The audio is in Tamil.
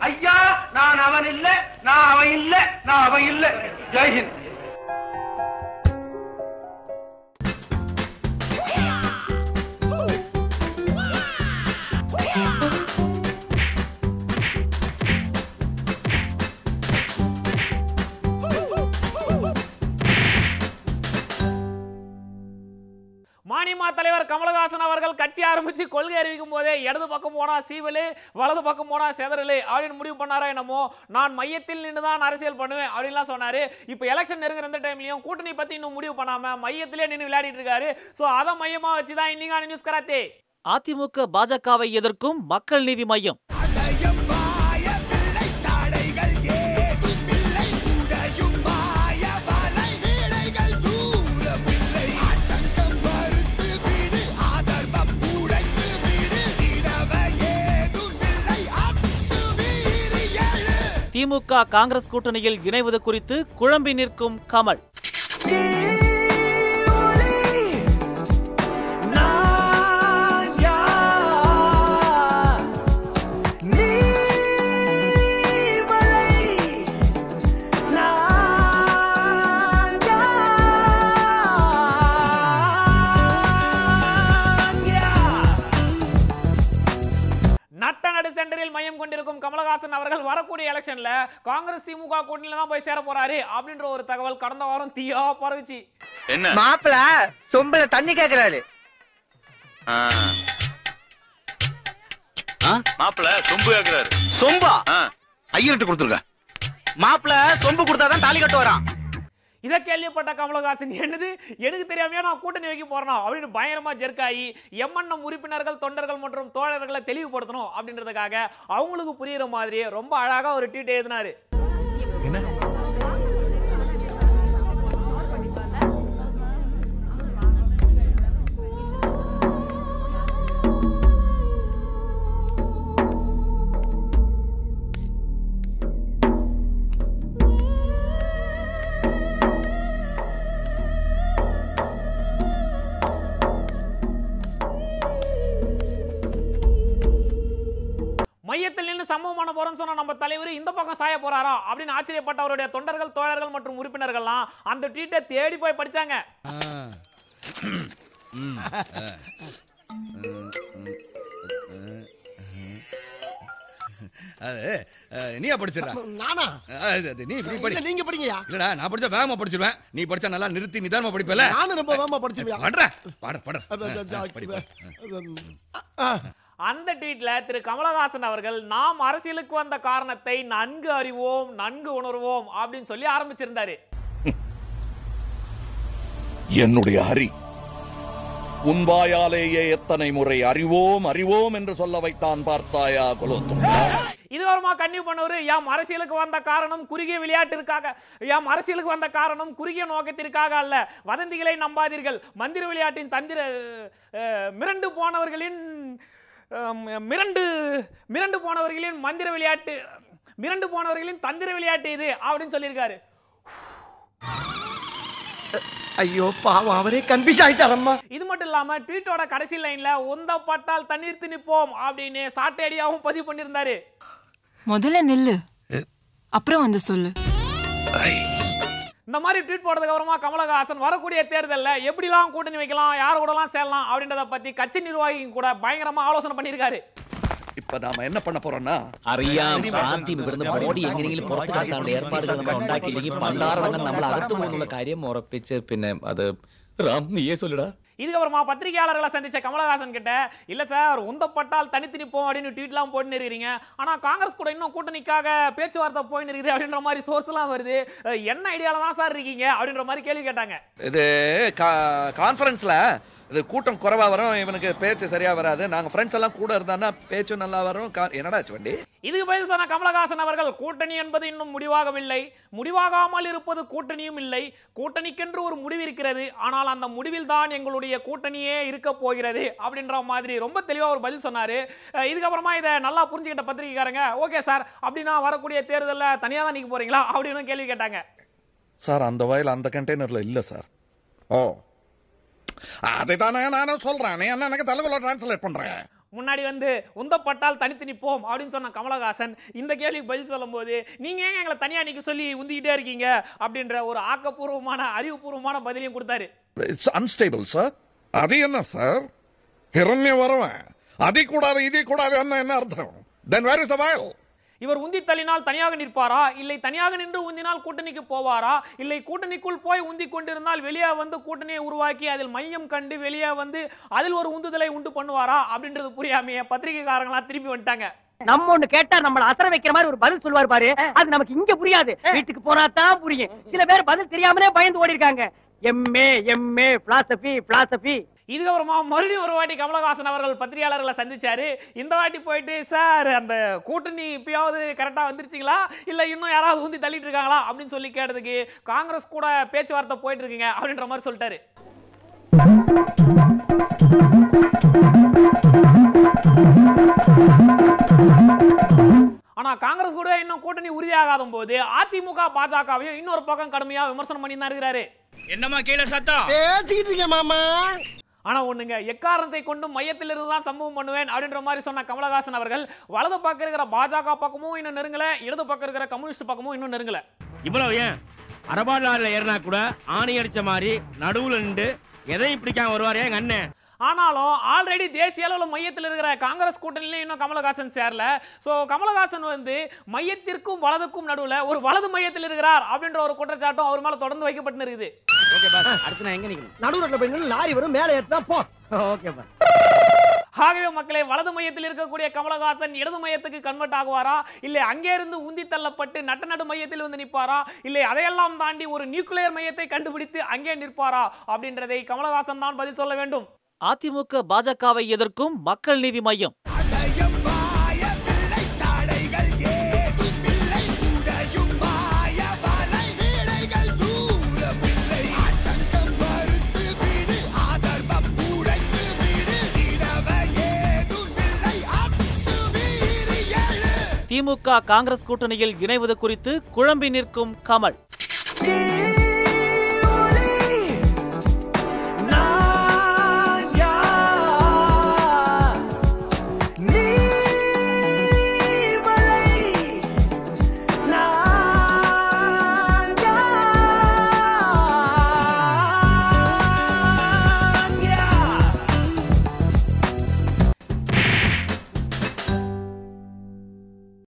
ஐயா நான் அவன் இல்ல நான் அவன் இல்ல நான் அவன் இல்ல. ஜெய்ஹிந்த் தலைவர் கமலஹாசன் அவர்கள் கட்சி ஆரம்பித்து கொள்கை அறிவிக்கும் போதே இடது பக்கம் போனால் சீவலு வலது பக்கம் போனால் செதறலு அப்படின்னு முடிவு பண்ணாரா என்னமோ நான் மையத்தில் நின்று தான் அரசியல் பண்ணுவேன் அப்படின்லாம் சொன்னார். இப்போ எலெக்ஷன் இருக்கிற இந்த டைம்லையும் கூட்டணி பற்றி இன்னும் முடிவு பண்ணாமல் மையத்திலே நின்று விளையாடிட்டு இருக்காரு. ஸோ அதை மையமா வச்சு தான் இன்னிங்கான நியூஸ் கராத்தே. அதிமுக பாஜகவை எதிர்க்கும் மக்கள் நீதி மையம். திமுக காங்கிரஸ் கூட்டணியில் இணைவது குறித்து குழம்பி நிற்கும் கமல். கொண்டிருக்கும் கமலஹாசன் அவர்கள் வரக்கூடிய எலெக்ஷன்ல காங்கிரஸ் திமுக கூட்டணியில தான் போய் சேர போறாரு அப்படின்ற ஒரு தகவல் கடந்த வாரம் தீயா பரவுச்சு. என்ன? மாப்பிள சொம்புல தண்ணி கேக்குறாரு. மாப்பிள சொம்பு கேக்குறாரு. சொம்பா. ஐயர்கிட்ட கொடுத்துருக்க. மாப்பிள சொம்பு கொடுத்தாதான் தாலி கட்டு வரான் இதை கேள்விப்பட்ட கமலஹாசன் என்னது? எனக்கு தெரியாமையா நான் கூட்டணி வைக்க போறேனா? அப்படின்னு பயங்கரமா ஜெர்க்காயி எம்என்எம் உறுப்பினர்கள் தொண்டர்கள் மற்றும் தோழர்களை தெளிவுபடுத்தணும் அப்படின்றதுக்காக அவங்களுக்கு புரியுற மாதிரி ரொம்ப அழகா ஒரு ட்வீட் எழுதினாரு. என்ன? சம்பவம் பண்ண போறோம்னு சொன்ன நம்ம தலைவர் இந்த பக்கம் சாய போறாரா அப்படின்னு ஆச்சரியப்பட்ட அவருடைய தொண்டர்கள் தோழர்கள் மற்றும் உறுப்பினர்கள்லாம் அந்த ட்வீட்டை தேடி போய் படிச்சாங்க நீயா படிச்சிடா நானா நீ இப்படி படி இல்ல நீங்க படிங்கயா இல்லடா நான் படிச்சா வேகமா படிச்சிருவேன் நீ படிச்சா நல்லா நிறுத்தி நிதானமா படிப்பல நானும் ரொம்ப வேகமா படிச்சிருவியா படுற பாட பாட படி படி. அந்த ட்வீட்ல திரு கமலஹாசன் அவர்கள் நாம் அரசியலுக்கு வந்த காரணத்தை நன்கு அறிவோம் நன்கு உணர்வோம் அப்படின்னு சொல்லி ஆரம்பிச்சிருந்தாரு. என்னுடைய ஹரி உன் வாயாலேயே எத்தனை முறை அறிவோம் அறிவோம் என்று சொல்ல வைத்தான் பார்த்தாயா குலோத்துங்கா? இதுவரமா கன்னியூ பண்ணவர் யாம் அரசியலுக்கு வந்த காரணம் குறுகிய விளையாட்டிற்காக யாம் அரசியலுக்கு வந்த காரணம் குறுகிய நோக்கத்திற்காக அல்ல. வதந்திகளை நம்பாதீர்கள். மந்திர விளையாட்டின் தந்திர மிரண்டு போனவர்களின் மிரண்டு மிரண்டு போனவர்களின் மந்திர விளையாட்டு மிரண்டு போனவர்களின் தந்திர விளையாட்டு இது அப்படின்னு சொல்லியிருக்காரு. ஐயோ பாவம் அவரே கன்ஃபியூஸ் ஆயிட்டாரம்மா. இது மட்டும் இல்லாம ட்வீட்டோட கடைசி லைன்ல உந்தப்பட்டால் தண்ணீர்த்து நிப்போம் அப்படின்னு சாட்டையடியாவும் பதிவு பண்ணியிருந்தாரு. முதல்ல நில்லு. அப்புறம் வந்து சொல்லு. இந்த மாதிரி ட்வீட் போடுறதுக்கு அப்புறமா கமலஹாசன் வரக்கூடிய தேர்தலில் எப்படிலாம் கூட்டணி வைக்கலாம் யார் கூடலாம் சேரலாம் அப்படின்றத பத்தி கட்சி நிர்வாகிங்க கூட பயங்கரமா ஆலோசனை பண்ணியிருக்காரு இப்ப நாம என்ன பண்ண போறோம்னா അറിയാം ആദ്യം ഇവിടുന്ന് മോഡി എങ്ങനെയെങ്കിലും പുറത്തു കടത്താനുള്ള ഏർപ്പാടുകൾ നമ്മൾ ഉണ്ടാക്കിയില്ലെങ്കിൽ പണ്ടാറടങ്ങ് നമ്മൾ അകത്തു പോകുന്നുള്ള കാര്യം ഉറപ്പിച്ച് പിന്നെ അത് റാം നീയേ ചൊല്ലടാ இதுக்கப்புறமா பத்திரிகையாளர்களை சந்திச்ச கமலஹாசன் கிட்ட இல்லை சார் உந்தப்பட்டால் தனித்து நிப்போம் அப்படின்னு ட்வீட்லாம் போட்டு இருக்கிறீங்க. ஆனால் காங்கிரஸ் கூட இன்னும் கூட்டணிக்காக பேச்சுவார்த்தை போயின்னு இருக்குது அப்படின்ற மாதிரி சோர்ஸ்லாம் வருது. என்ன ஐடியாவில் தான் சார் இருக்கீங்க அப்படின்ற மாதிரி கேள்வி கேட்டாங்க. இது கான்ஃபரன்ஸில் இது கூட்டம் குறைவா வரும் இவனுக்கு பேச்சு சரியா வராது. நாங்க ஃப்ரெண்ட்ஸ் எல்லாம் கூட இருந்தான்னா பேச்சும் நல்லா வரும். கா- என்னடா வண்டி? இதுக்கு பதில் சொன்ன கமலஹாசன் அவர்கள் கூட்டணி என்பது இன்னும் முடிவாகவில்லை. முடிவாகாமல் இருப்பது கூட்டணியும் இல்லை. கூட்டணிக்கென்று ஒரு முடிவு இருக்கிறது. ஆனால் அந்த முடிவில் தான் எங்களுடைய கூட்டணியே இருக்க போகிறது அப்படின்ற மாதிரி ரொம்ப தெளிவாக ஒரு பதில் சொன்னாரு. இதுக்கப்புறமா இதை நல்லா புரிஞ்சுக்கிட்ட பத்திரிகைக்காரங்க ஓகே சார் அப்படின்னா வரக்கூடிய தேர்தலில் தனியாக தான் நிற்க போறீங்களா? அப்படின்னு கேள்வி கேட்டாங்க. சார் அந்த வயல் அந்த கண்டெய்னர்ல இல்ல சார். ஓ. அதை தானே நானும் சொல்றேன். நீ என்ன எனக்கு தெலுங்குல டிரான்ஸ்லேட் பண்றேன் முன்னாடி வந்து உந்தப்பட்டால் தனித்து நிற்போம் அப்படின்னு சொன்ன கமலஹாசன் இந்த கேள்விக்கு பதில் சொல்லும்போது நீங்க ஏங்க எங்களை தனியா நிக்க சொல்லி உந்திக்கிட்டே இருக்கீங்க? அப்படின்ற ஒரு ஆக்கப்பூர்வமான அறிவுபூர்வமான பதிலையும் கொடுத்தாரு. இட்ஸ் அன்ஸ்டேபிள் சார் அது என்ன சார் ஹிரண்ய வரவன் அதை கூடாது இதை கூடாது என்ன என்ன அர்த்தம்? தென் வேர் இஸ் த வயல் இவர் உந்தி தள்ளினால் தனியாக நிற்பாரா? இல்லை தனியாக நின்று உந்தினால் கூட்டணிக்கு போவாரா? இல்லை கூட்டணிக்குள் போய் உந்தி கொண்டிருந்தால் வெளியே வந்து கூட்டணியை உருவாக்கி அதில் மையம் கண்டு வெளியே வந்து அதில் ஒரு உந்துதலை உண்டு பண்ணுவாரா? அப்படின்றது புரியாமையே பத்திரிகைக்காரங்களாம் திரும்பி வந்துட்டாங்க. நம்ம ஒண்ணு கேட்டா நம்மள அசர வைக்கிற மாதிரி ஒரு பதில் சொல்லுவார் பாரு. அது நமக்கு இங்க புரியாது. வீட்டுக்கு போனா தான் புரியும். சில பேர் பதில் தெரியாமலே பயந்து ஓடி இருக்காங்க எம்ஏ எம்ஏ பிலாசபி பிலாசபி இதுக்கப்புறமா மறுபடியும் ஒரு வாட்டி கமலஹாசன் அவர்கள் பத்திரிகையாளர்களை சந்திச்சாரு. இந்த வாட்டி போயிட்டு சார் அந்த கூட்டணி இப்பயாவது கரெக்டா வந்துருச்சுங்களா? இல்ல இன்னும் யாராவது உந்தி தள்ளிட்டு இருக்காங்களா அப்படின்னு சொல்லி கேட்டதுக்கு காங்கிரஸ் கூட பேச்சுவார்த்தை போயிட்டு இருக்குங்க அப்படின்ற மாதிரி சொல்லிட்டாரு. ஆனா காங்கிரஸ் கூட இன்னும் கூட்டணி உறுதியாகாத போது அதிமுக பாஜகவையும் இன்னொரு பக்கம் கடுமையா விமர்சனம் பண்ணி தான் இருக்கிறாரு. என்னம்மா கீழே சத்தம்? பேசிக்கிட்டு இருக்கேன் மாமா. ஆனா ஒண்ணுங்க எக்காரணத்தை கொண்டு மையத்திலிருந்து தான் சம்பவம் பண்ணுவேன் அப்படின்ற மாதிரி சொன்ன கமலஹாசன் அவர்கள் வலது பக்கம் இருக்கிற பாஜக பக்கமும் இன்னும் நெருங்கல இடது பக்கம் இருக்கிற கம்யூனிஸ்ட் பக்கமும் இன்னும் நெருங்கல. இவ்வளவு ஏன்? அரபாடால ஏறினா கூட ஆணி அடிச்ச மாதிரி நடுவுல நின்று எதையும் பிடிக்காம வருவாரு எங்க அண்ணன்? ஆனாலும் ஆல்ரெடி தேசிய அளவில் மையத்தில் இருக்கிற காங்கிரஸ் கூட்டணியில இன்னும் கமலஹாசன் சேரல. ஸோ கமலஹாசன் வந்து மையத்திற்கும் வலதுக்கும் நடுவில் ஒரு வலது மையத்தில் இருக்கிறார் அப்படின்ற ஒரு குற்றச்சாட்டும் அவர் மேல தொடர்ந்து வைக்கப்பட்டு இருக்குது ஓகே பாஸ் அடுத்து நான் எங்க நிக்கணும்? நடு போய் லாரி வரும் மேலே ஏத்துனா போ. ஓகே பாஸ் ஆகவே மக்களே வலது மையத்தில் இருக்கக்கூடிய கமலஹாசன் இடது மையத்துக்கு கன்வெர்ட் ஆகுவாரா? இல்லை அங்கே இருந்து உந்தி தள்ளப்பட்டு நட்ட நடு மையத்தில் வந்து நிற்பாரா? இல்லை அதையெல்லாம் தாண்டி ஒரு நியூக்ளியர் மையத்தை கண்டுபிடித்து அங்கே நிற்பாரா? அப்படின்றதை கமலஹாசன் தான் பதில் சொல்ல வேண்டும். அதிமுக பாஜகவை எதிர்க்கும் மக்கள் நீதி மையம். திமுக காங்கிரஸ் கூட்டணியில் இணைவது குறித்து குழம்பி நிற்கும் கமல்.